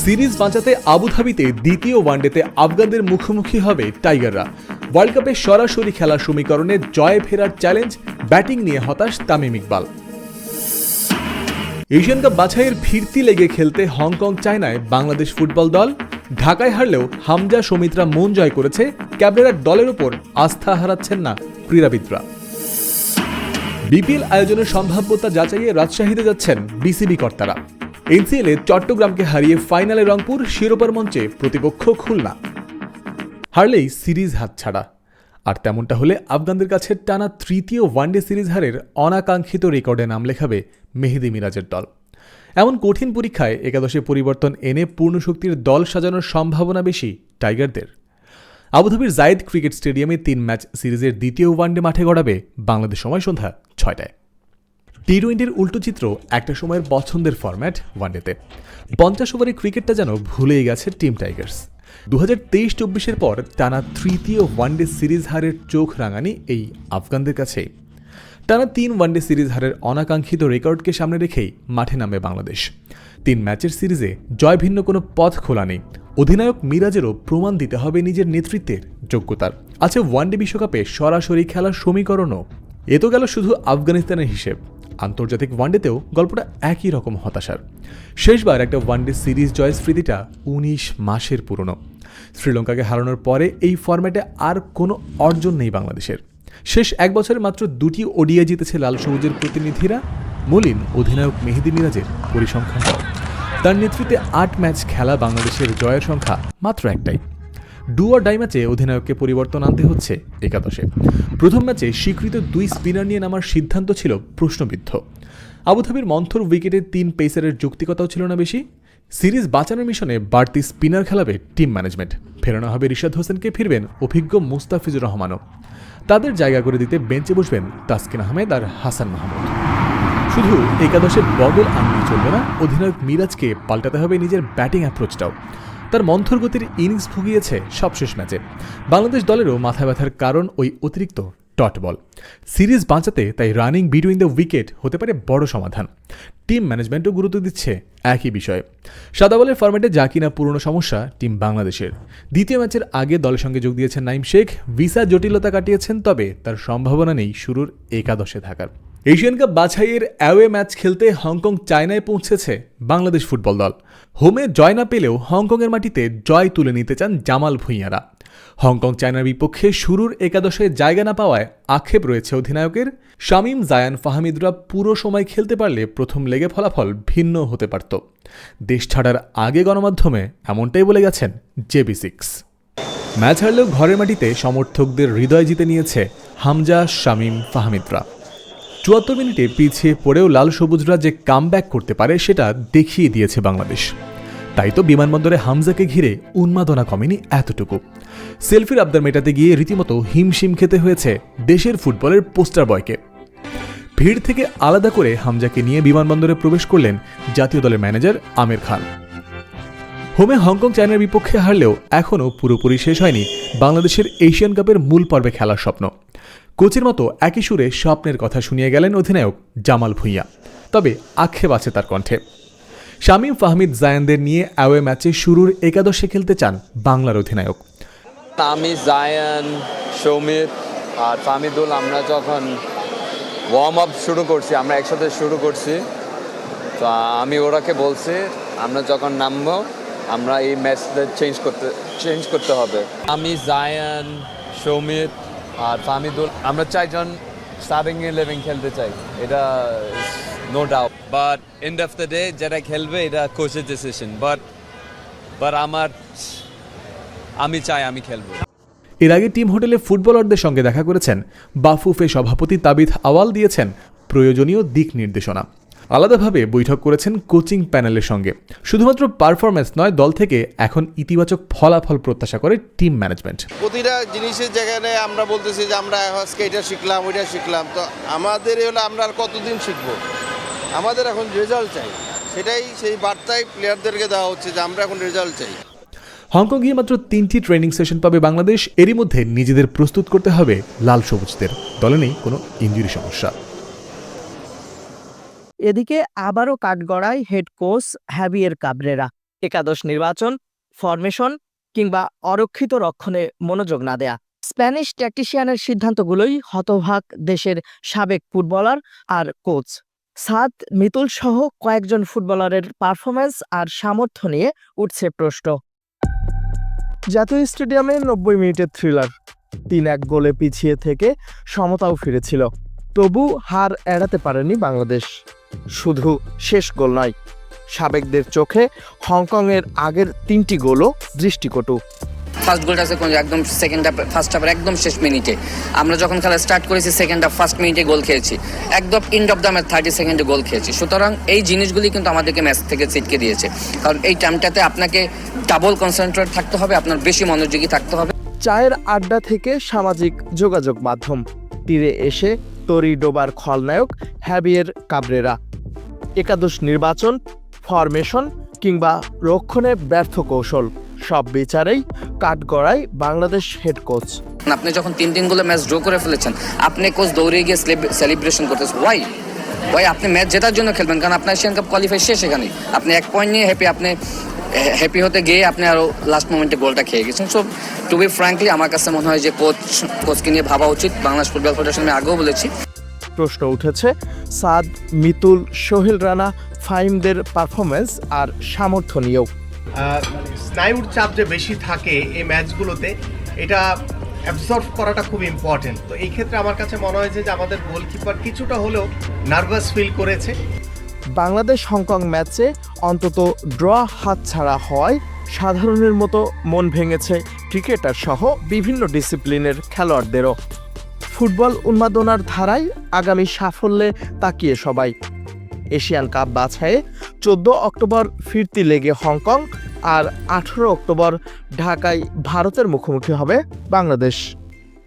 Series বাঁচাতে আবুধাবিতে দ্বিতীয় ওয়ানডেতে আফগানদের মুখোমুখি হবে টাইগাররা। ওয়ার্ল্ড কাপে সরাসরি খেলার সমীকরণে জয়ে ফেরার চ্যালেঞ্জ, ব্যাটিং নিয়ে হতাশ তামিম ইকবাল। এশিয়ান কাপ বাছাইয়ের ফিরতি লেগে খেলতে হংকং, চায়নায় বাংলাদেশ ফুটবল দল। ঢাকায় হারলেও হামজা সমিত্রা মন জয় করেছে ক্যাবরেরার দলের উপর আস্থা হারাচ্ছেন না ক্রীড়াবিদরা। বিপিএল আয়োজনের সম্ভাব্যতা যাচাইয়ে রাজশাহীতে যাচ্ছেন বিসিবি কর্তারা। এনসিএল এ চট্টগ্রামকে হারিয়ে ফাইনালে রংপুর শিরোপার মঞ্চে প্রতিপক্ষ খুলনা। হারলেই সিরিজ হাতছাড়া আর তেমনটা হলে আফগানদের কাছে টানা তৃতীয় ওয়ানডে সিরিজ হারের অনাকাঙ্ক্ষিত রেকর্ডে নাম লেখাবে মেহেদি মিরাজের দল। এমন কঠিন পরীক্ষায় একাদশে পরিবর্তন এনে পূর্ণ শক্তির দল সাজানোর সম্ভাবনা বেশি টাইগারদের। আবুধাবির জায়েদ ক্রিকেট স্টেডিয়ামে তিন ম্যাচ সিরিজের দ্বিতীয় ওয়ানডে মাঠে গড়াবে বাংলাদেশ সময় সন্ধ্যা ছয়টায়। টি টোয়েন্টির উল্টো চিত্র একটা সময়ের পছন্দের ফরম্যাট ওয়ানডেতে। পঞ্চাশ ওভারে ক্রিকেটটা যেন ভুলেই গেছে টিম টাইগার্স। দু হাজার তেইশ চব্বিশের পর টানা তৃতীয় ওয়ানডে সিরিজ হারের চোখ রাঙানি এই আফগানদের কাছে টানা তিন ওয়ানডে সিরিজ হারের অনাকাঙ্ক্ষিত রেকর্ডকে সামনে রেখেই মাঠে নামবে বাংলাদেশ। তিন ম্যাচের সিরিজে জয় ভিন্ন কোনো পথ খোলা নেই। অধিনায়ক মিরাজেরও প্রমাণ দিতে হবে নিজের নেতৃত্বের যোগ্যতার। আছে ওয়ানডে বিশ্বকাপে সরাসরি খেলার সমীকরণও। এ তো গেল শুধু আফগানিস্তানের হিসেব। আন্তর্জাতিক ওয়ানডেতেও গল্পটা একই রকম হতাশার। শেষবার একটা ওয়ানডে সিরিজ জয়ের স্মৃতিটা উনিশ মাসের পুরনো। শ্রীলঙ্কাকে হারানোর পরে এই ফরম্যাটে আর কোনো অর্জন নেই বাংলাদেশের। শেষ এক বছরে মাত্র দুটি ওডিয়া জিতেছে লাল সবুজের প্রতিনিধিরা, মলিন অধিনায়ক মেহেদি মিরাজের পরিসংখ্যানটাও তার নেতৃত্বে আট ম্যাচ খেলা বাংলাদেশের জয়ের সংখ্যা মাত্র একটাই। ডু ডাই ম্যাচে অধিনায়ককে পরিবর্তন আনতে হচ্ছে একাদশে। প্রথম ম্যাচে স্বীকৃত দুই স্পিনার নিয়ে নামার সিদ্ধান্ত ছিল প্রশ্নবিদ্ধ। আবুধাবির মন্থর উইকেটে তিন পেসারের যৌক্তিকতাও ছিল না বেশি। সিরিজ বাঁচানোর মিশনে বাড়তি স্পিনার খেলাবে টিম ম্যানেজমেন্ট। ফেরানো হবে রিশাদ হোসেনকে ফিরবেন অভিজ্ঞ মুস্তাফিজুর রহমানও। তাদের জায়গা করে দিতে বেঞ্চে বসবেন তাসকিন আহমেদ আর হাসান মাহমুদ। শুধু একাদশে বদল আনলেই চলবে না, অধিনায়ক মিরাজকে পাল্টাতে হবে নিজের ব্যাটিং অ্যাপ্রোচটাও তার মন্থর গতির ইনিংস ভুগিয়েছে সবশেষ ম্যাচে। বাংলাদেশ দলেরও মাথা ব্যথার কারণ ওই অতিরিক্ত ডট বল। সিরিজ বাঁচাতে তাই রানিং বিটুইন দ্য উইকেট হতে পারে বড় সমাধান। টিম ম্যানেজমেন্টও গুরুত্ব দিচ্ছে একই বিষয়ে। সাদা বলের ফরম্যাটে যা কিনা পুরনো সমস্যা, টিম বাংলাদেশের। দ্বিতীয় ম্যাচের আগে দলের সঙ্গে যোগ দিয়েছেন নাইম শেখ। ভিসা জটিলতা কাটিয়েছেন, তবে তার সম্ভাবনা নেই শুরুর একাদশে থাকার। এশিয়ান কাপ বাছাইয়ের অ্যাওয়ে ম্যাচ খেলতে হংকং চায়নায় পৌঁছেছে বাংলাদেশ ফুটবল দল। হোমে জয় না পেলেও হংকংয়ের মাটিতে জয় তুলে নিতে চান জামাল ভুঁইয়ারা। হংকং চায়নার বিপক্ষে শুরুর একাদশে জায়গা না পাওয়ায় আক্ষেপ রয়েছে অধিনায়কের। শামীম, জায়ান, ফাহামিদরা পুরো সময় খেলতে পারলে প্রথম লেগে ফলাফল ভিন্ন হতে পারত। দেশ ছাড়ার আগে গণমাধ্যমে এমনটাই বলে গেছেন জেবি সিক্স। ম্যাচ হারলেও ঘরের মাটিতে সমর্থকদের হৃদয় জিতে নিয়েছে হামজা, শামীম, ফাহামিদরা। চুয়াত্তর মিনিটে পিছিয়ে পড়েও লাল সবুজরা যে কামব্যাক করতে পারে সেটা দেখিয়ে দিয়েছে বাংলাদেশ। তাই তো বিমানবন্দরে হামজাকে ঘিরে উন্মাদনা কমেনি এতটুকু। সেলফির আবদার মেটাতে গিয়ে রীতিমতো হিমশিম খেতে হয়েছে দেশের ফুটবলের পোস্টার বয়কে। ভিড় থেকে আলাদা করে হামজাকে নিয়ে বিমানবন্দরে প্রবেশ করলেন জাতীয় দলের ম্যানেজার আমির খান। হোমে হংকং চায়নার বিপক্ষে হারলেও এখনও পুরোপুরি শেষ হয়নি বাংলাদেশের এশিয়ান কাপের মূল পর্বে খেলার স্বপ্ন। কোচের মতো একই সুরে স্বপ্নের কথা শুনিয়ে গেলেন অধিনায়ক জামাল ভুঁইয়া। তবে আক্ষেপ আছে তার কণ্ঠে। শামীম ফাহমিদ জায়ানদের নিয়ে অ্যাওয়ে ম্যাচে শুরুর একাদশে খেলতে চান বাংলার অধিনায়ক। আমি জায়ান সৌমিত আর ফামিদুল আমরা যখন ওয়ার্ম আপ শুরু করছি, আমরা একসাথে শুরু করছি, তো আমি ওরাকে বলছি, আমরা যখন নামবো, আমরা এই ম্যাচটা চেঞ্জ করতে চেঞ্জ করতে হবে। আমি জায়ান সৌমিত আর ফামিদুল আমরা চারজন স্টার্টিং ইলেভেন খেলতে চাই। এটা no doubt but end of the day যারা খেলবে এটা কোচের ডিসিশন বাট বাট আমার আমি চাই আমি খেলব। এর আগে টিম হোটেলে ফুটবলারদের সঙ্গে দেখা করেছেন বাফুফে সভাপতি তাবিথ আওয়াল দিয়েছেন প্রয়োজনীয় দিক নির্দেশনা। আলাদাভাবে বৈঠক করেছেন কোচিং প্যানেলের সঙ্গে। শুধুমাত্র পারফরমেন্স নয় দল থেকে এখন ইতিবাচক ফলাফল প্রত্যাশা করে টিম ম্যানেজমেন্ট। প্রতিটা জিনিসের জায়গায় আমরা বলতেছি যে আমরা আজকে এটা শিখলাম ওইটা শিখলাম। তো আমাদের হলো আমরা আর কতদিন শিখব? আমাদের এখন রেজাল্ট চাই। সেটাই সেই বার্তায় প্লেয়ারদেরকে দেওয়া হচ্ছে যে আমরা এখন রেজাল্ট চাই। হংকং গিয়ে মাত্র তিনটি ট্রেনিং সেশন পাবে বাংলাদেশ। এরই মধ্যে নিজেদের প্রস্তুত করতে হবে লাল সবুজদের। দলে নেই কোনো ইঞ্জুরি সমস্যা। এদিকে আবারও কাঠগড়ায় হেড কোচ হ্যাভিয়ের কাবরেরা একাদশ নির্বাচন ফরমেশন কিংবা অরক্ষিত রক্ষণে মনোযোগ না দেয়া। স্প্যানিশ ট্যাকটিশিয়ানের সিদ্ধান্তগুলোই হতভাগ দেশের সাবেক ফুটবলার আর কোচ সাদ মিতুল সহ কয়েকজন ফুটবলারের পারফরম্যান্স আর সামর্থ্য নিয়ে উঠছে প্রশ্ন। জাতীয় স্টেডিয়ামে নব্বই মিনিটের থ্রিলার তিন এক গোলে পিছিয়ে থেকে সমতাও ফিরেছিল। তবু হার এড়াতে পারেনি বাংলাদেশ। শুধু শেষ গোল নয় সাবেকদের চোখে হংকংয়ের আগের তিনটি গোলও দৃষ্টিকটু। ফার্স্ট গোলটা আছে কোন একদম সেকেন্ড হাফ ফার্স্ট হাফের একদম শেষ মিনিটে। আমরা যখন খেলা স্টার্ট করেছি সেকেন্ড হাফ ফার্স্ট মিনিটে গোল খেয়েছি। একদম end of the match thirty সেকেন্ডে গোল খেয়েছি। সুতরাং এই জিনিসগুলি কিন্তু আমাদেরকে ম্যাচ থেকে ছিটকে দিয়েছে। কারণ এই টাইমটাতে আপনাকে ডাবল কনসেন্ট্রেট থাকতে হবে আপনার বেশি মনোযোগী থাকতে হবে। চায়ের আড্ডা থেকে সামাজিক যোগাযোগ মাধ্যম। তীরে এসে তরি ডোবার খলনায়ক হ্যাবিয়ের কাবরেরা। একাদশ নির্বাচন ফরমেশন কিংবা রক্ষণে ব্যর্থ কৌশল। সব বিচারেই কাঠগড়ায় বাংলাদেশ হেড কোচ আপনি যখন তিন দিনগুলো ম্যাচ ড্র করে ফেলেছেন, আপনি কোচ দৌড়ে গিয়ে সেলিব্রেশন করতেছেন। ওয়াই ওয়াই আপনি ম্যাচ জেতার জন্য খেলবেন কারণ আপনার এশিয়ান কাপ কোয়ালিফাই শেষ এখানে আপনি এক পয়েন্ট নিয়ে হ্যাপি আপনি হ্যাপি হতে গিয়ে আপনি আরও লাস্ট মোমেন্টে গোলটা খেয়ে গেছেন। সো টু বি ফ্র্যাঙ্কলি আমার কাছে মনে হয় যে কোচ কোচকে নিয়ে ভাবা উচিত। বাংলাদেশ ফুটবল ফেডারেশন আমি আগেও বলেছি। প্রশ্ন উঠেছে সাদ মিতুল সোহেল রানা ফাইমদের পারফরমেন্স আর সামর্থ্য নিয়েও। স্নায়ুর চাপ যে বেশি থাকে এই ম্যাচগুলোতে এটা অ্যাবজর্ভ করাটা খুব ইম্পর্টেন্ট তো এই ক্ষেত্রে আমার কাছে মনে হয়েছে যে আমাদের গোলকিপার কিছুটা হলেও নার্ভাস ফিল করেছে। বাংলাদেশ হংকং ম্যাচে অন্তত ড্র হাতছাড়া হওয়ায় সাধারণের মতো মন ভেঙেছে ক্রিকেটার সহ বিভিন্ন ডিসিপ্লিনের খেলোয়াড়দেরও। ফুটবল উন্মাদনার ধারায় আগামী সাফল্যে তাকিয়ে সবাই। এশিয়ান কাপ বাছাইয়ে চোদ্দ অক্টোবর ফিরতি লেগে হংকং আর আঠেরো অক্টোবর ঢাকায় ভারতের মুখোমুখি হবে বাংলাদেশ।